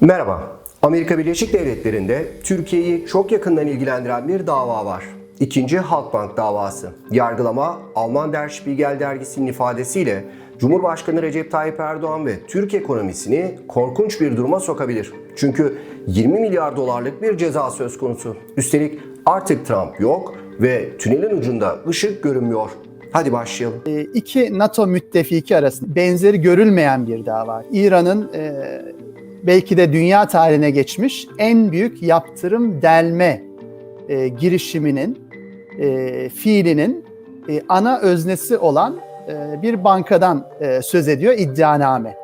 Merhaba. Amerika Birleşik Devletleri'nde Türkiye'yi çok yakından ilgilendiren bir dava var. İkinci Halkbank davası. Yargılama Alman Der Spiegel dergisinin ifadesiyle Cumhurbaşkanı Recep Tayyip Erdoğan ve Türk ekonomisini korkunç bir duruma sokabilir. Çünkü 20 milyar dolarlık bir ceza söz konusu. Üstelik artık Trump yok ve tünelin ucunda ışık görünmüyor. Hadi başlayalım. E, iki NATO müttefiki arasında benzeri görülmeyen bir dava. İran'ın e, belki de dünya tarihine geçmiş en büyük yaptırım delme e, girişiminin, e, fiilinin e, ana öznesi olan e, bir bankadan e, söz ediyor iddianame.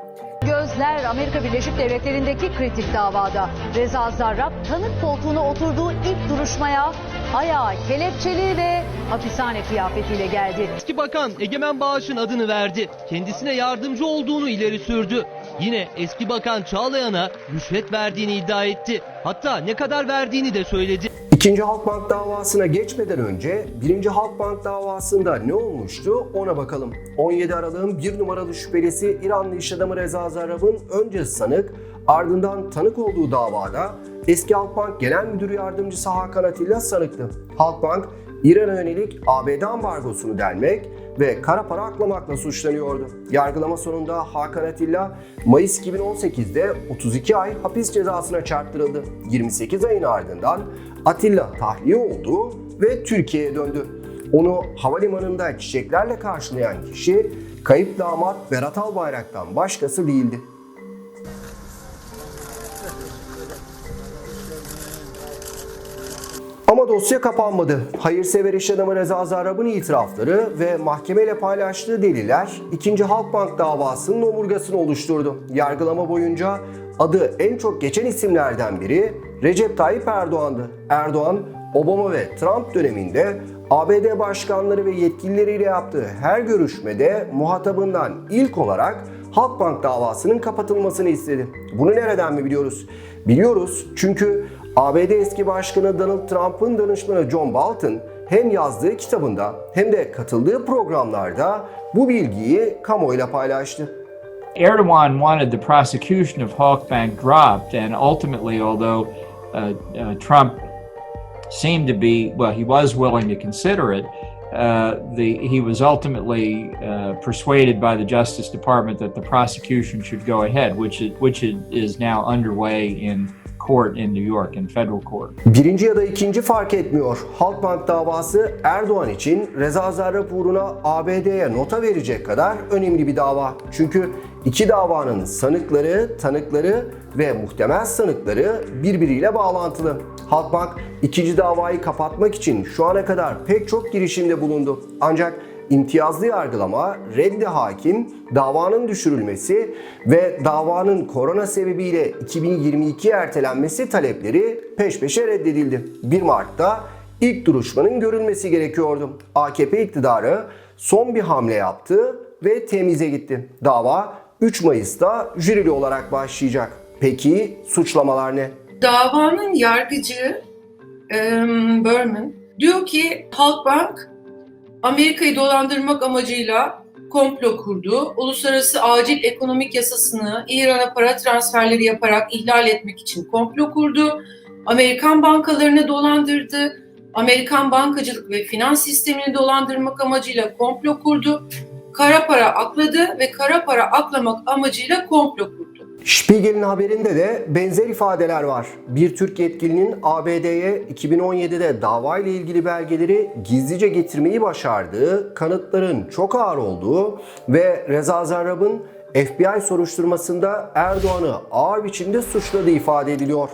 Gözler Amerika Birleşik Devletleri'ndeki kritik davada. Reza Zarrab tanık koltuğuna oturduğu ilk duruşmaya ayağı kelepçeli ve hapishane kıyafetiyle geldi. Eski bakan Egemen Bağış'ın adını verdi. Kendisine yardımcı olduğunu ileri sürdü. Yine eski bakan Çağlayan'a rüşvet verdiğini iddia etti. Hatta ne kadar verdiğini de söyledi. İkinci Halkbank davasına geçmeden önce birinci Halkbank davasında ne olmuştu ona bakalım. 17 Aralık'ın bir numaralı şüphelisi İranlı iş adamı Reza Zarrab'ın önce sanık ardından tanık olduğu davada eski Halkbank Genel Müdür Yardımcısı Hakan Atilla sanıktı. Halkbank İran'a yönelik ABD ambargosunu delmek ve kara para aklamakla suçlanıyordu. Yargılama sonunda Hakan Atilla Mayıs 2018'de 32 ay hapis cezasına çarptırıldı. 28 ayın ardından Atilla tahliye oldu ve Türkiye'ye döndü. Onu havalimanında çiçeklerle karşılayan kişi kayıp damat Berat Albayrak'tan başkası değildi. Ama dosya kapanmadı. Hayırsever iş adamı Reza Zarrab'ın itirafları ve mahkemeyle paylaştığı deliller 2. Halkbank davasının omurgasını oluşturdu. Yargılama boyunca adı en çok geçen isimlerden biri Recep Tayyip Erdoğan'dı. Erdoğan, Obama ve Trump döneminde ABD başkanları ve yetkilileriyle yaptığı her görüşmede muhatabından ilk olarak Halkbank davasının kapatılmasını istedi. Bunu nereden mi biliyoruz? Biliyoruz çünkü ABD eski başkanı Donald Trump'ın danışmanı John Bolton hem yazdığı kitabında hem de katıldığı programlarda bu bilgiyi kamuoyuyla paylaştı. Erdogan wanted the prosecution of Halkbank dropped, and ultimately, although uh, uh, Trump seemed to be, well, he was willing to consider it, uh, the, he was ultimately uh, persuaded by the Justice Department that the prosecution should go ahead, which it, which is now underway in court in New York, in federal court. Birinci ya da ikinci fark etmiyor. Halkbank davası Erdoğan için Reza Zarrab uğruna ABD'ye nota verecek kadar önemli bir dava. Çünkü iki davanın sanıkları, tanıkları ve muhtemel sanıkları birbiriyle bağlantılı. Halkbank ikinci davayı kapatmak için şu ana kadar pek çok girişimde bulundu. Ancak imtiyazlı yargılama, reddi hakim, davanın düşürülmesi ve davanın korona sebebiyle 2022 ertelenmesi talepleri peş peşe reddedildi. 1 Mart'ta ilk duruşmanın görülmesi gerekiyordu. AKP iktidarı son bir hamle yaptı ve temize gitti. Dava 3 Mayıs'ta jürili olarak başlayacak. Peki suçlamalar ne? davanın yargıcı em, Berman diyor ki Halkbank Amerika'yı dolandırmak amacıyla komplo kurdu. Uluslararası acil ekonomik yasasını İran'a para transferleri yaparak ihlal etmek için komplo kurdu. Amerikan bankalarını dolandırdı. Amerikan bankacılık ve finans sistemini dolandırmak amacıyla komplo kurdu. Kara para akladı ve kara para aklamak amacıyla komplo kurdu. Spiegel'in haberinde de benzer ifadeler var. Bir Türk yetkilinin ABD'ye 2017'de dava ile ilgili belgeleri gizlice getirmeyi başardığı, kanıtların çok ağır olduğu ve Reza Zarrab'ın FBI soruşturmasında Erdoğan'ı ağır biçimde suçladığı ifade ediliyor.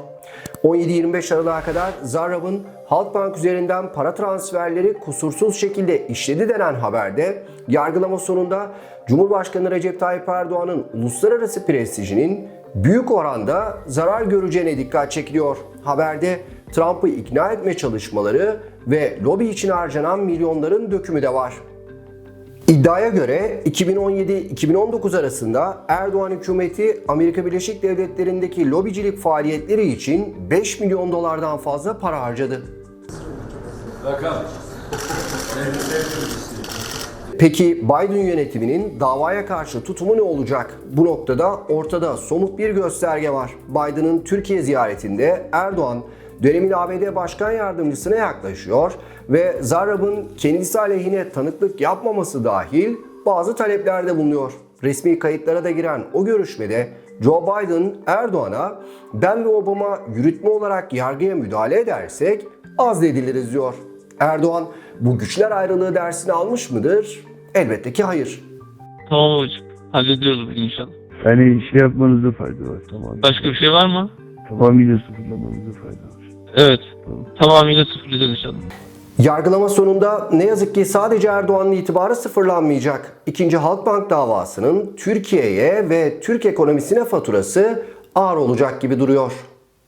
17-25 Aralık'a kadar Zarrab'ın Halkbank üzerinden para transferleri kusursuz şekilde işledi denen haberde yargılama sonunda Cumhurbaşkanı Recep Tayyip Erdoğan'ın uluslararası prestijinin büyük oranda zarar göreceğine dikkat çekiliyor. Haberde Trump'ı ikna etme çalışmaları ve lobi için harcanan milyonların dökümü de var. İddiaya göre 2017-2019 arasında Erdoğan hükümeti Amerika Birleşik Devletleri'ndeki lobicilik faaliyetleri için 5 milyon dolardan fazla para harcadı. Peki Biden yönetiminin davaya karşı tutumu ne olacak? Bu noktada ortada somut bir gösterge var. Biden'ın Türkiye ziyaretinde Erdoğan dönemin ABD Başkan Yardımcısına yaklaşıyor ve Zarrab'ın kendisi aleyhine tanıklık yapmaması dahil bazı taleplerde bulunuyor. Resmi kayıtlara da giren o görüşmede Joe Biden Erdoğan'a ben ve Obama yürütme olarak yargıya müdahale edersek azlediliriz diyor. Erdoğan bu güçler ayrılığı dersini almış mıdır? Elbette ki hayır. Tamam hocam. Hallediyoruz inşallah. Yani şey yapmanızda fayda var. Tamam. Başka bir şey var mı? Tamamıyla sıfırlamanızda fayda var. Evet. Tamamıyla sıfırlayacağız inşallah. Yargılama sonunda ne yazık ki sadece Erdoğan'ın itibarı sıfırlanmayacak. İkinci Halkbank davasının Türkiye'ye ve Türk ekonomisine faturası ağır olacak gibi duruyor.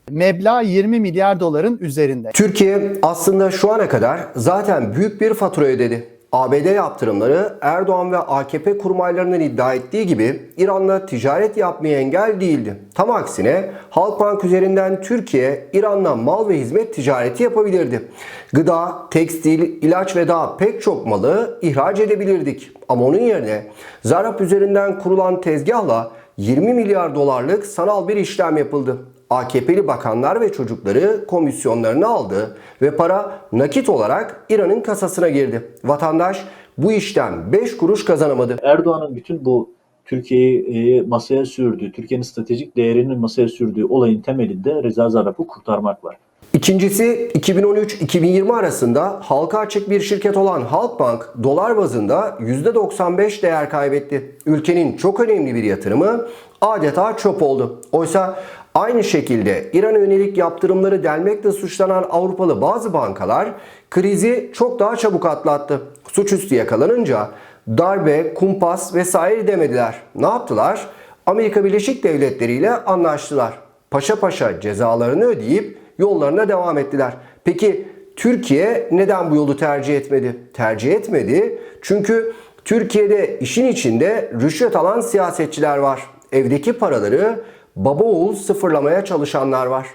Meblağ 20 milyar doların üzerinde. Türkiye aslında şu ana kadar zaten büyük bir fatura ödedi. ABD yaptırımları Erdoğan ve AKP kurmaylarının iddia ettiği gibi İran'la ticaret yapmaya engel değildi. Tam aksine Halkbank üzerinden Türkiye İran'la mal ve hizmet ticareti yapabilirdi. Gıda, tekstil, ilaç ve daha pek çok malı ihraç edebilirdik. Ama onun yerine Zarap üzerinden kurulan tezgahla 20 milyar dolarlık sanal bir işlem yapıldı. AKP'li bakanlar ve çocukları komisyonlarını aldı ve para nakit olarak İran'ın kasasına girdi. Vatandaş bu işten 5 kuruş kazanamadı. Erdoğan'ın bütün bu Türkiye'yi masaya sürdüğü, Türkiye'nin stratejik değerinin masaya sürdüğü olayın temelinde Reza Zarrab'ı kurtarmak var. İkincisi 2013-2020 arasında halka açık bir şirket olan Halkbank dolar bazında %95 değer kaybetti. Ülkenin çok önemli bir yatırımı adeta çöp oldu. Oysa aynı şekilde İran'a yönelik yaptırımları delmekle suçlanan Avrupalı bazı bankalar krizi çok daha çabuk atlattı. Suçüstü yakalanınca darbe, kumpas vesaire demediler. Ne yaptılar? Amerika Birleşik Devletleri ile anlaştılar. Paşa paşa cezalarını ödeyip yollarına devam ettiler. Peki Türkiye neden bu yolu tercih etmedi? Tercih etmedi çünkü Türkiye'de işin içinde rüşvet alan siyasetçiler var. Evdeki paraları baba oğul sıfırlamaya çalışanlar var.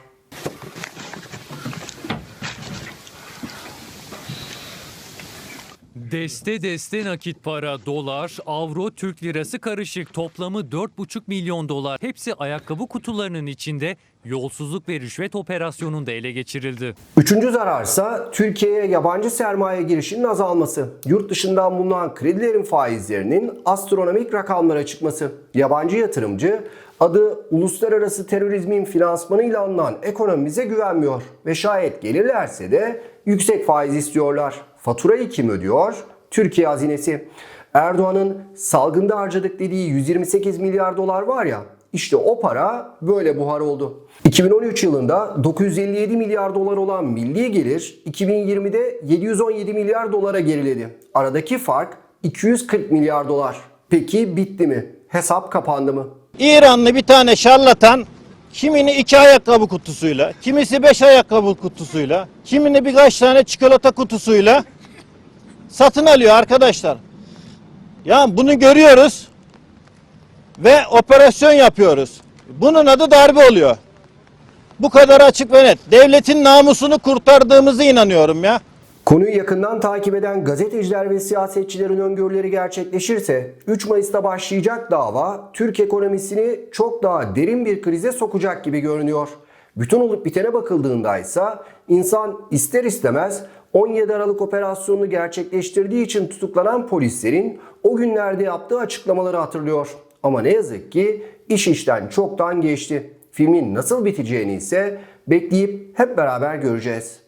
Deste deste nakit para, dolar, avro, Türk lirası karışık toplamı 4,5 milyon dolar. Hepsi ayakkabı kutularının içinde yolsuzluk ve rüşvet operasyonunda ele geçirildi. Üçüncü zararsa Türkiye'ye yabancı sermaye girişinin azalması. Yurt dışından bulunan kredilerin faizlerinin astronomik rakamlara çıkması. Yabancı yatırımcı adı uluslararası terörizmin finansmanıyla anılan ekonomimize güvenmiyor ve şayet gelirlerse de yüksek faiz istiyorlar. Faturayı kim ödüyor? Türkiye hazinesi. Erdoğan'ın salgında harcadık dediği 128 milyar dolar var ya işte o para böyle buhar oldu. 2013 yılında 957 milyar dolar olan milli gelir 2020'de 717 milyar dolara geriledi. Aradaki fark 240 milyar dolar. Peki bitti mi? Hesap kapandı mı? İranlı bir tane şarlatan kimini iki ayakkabı kutusuyla, kimisi beş ayakkabı kutusuyla, kimini birkaç tane çikolata kutusuyla satın alıyor arkadaşlar. Ya bunu görüyoruz ve operasyon yapıyoruz. Bunun adı darbe oluyor. Bu kadar açık ve net. Devletin namusunu kurtardığımızı inanıyorum ya. Konuyu yakından takip eden gazeteciler ve siyasetçilerin öngörüleri gerçekleşirse 3 Mayıs'ta başlayacak dava Türk ekonomisini çok daha derin bir krize sokacak gibi görünüyor. Bütün olup bitene bakıldığında ise insan ister istemez 17 Aralık operasyonunu gerçekleştirdiği için tutuklanan polislerin o günlerde yaptığı açıklamaları hatırlıyor. Ama ne yazık ki iş işten çoktan geçti. Filmin nasıl biteceğini ise bekleyip hep beraber göreceğiz.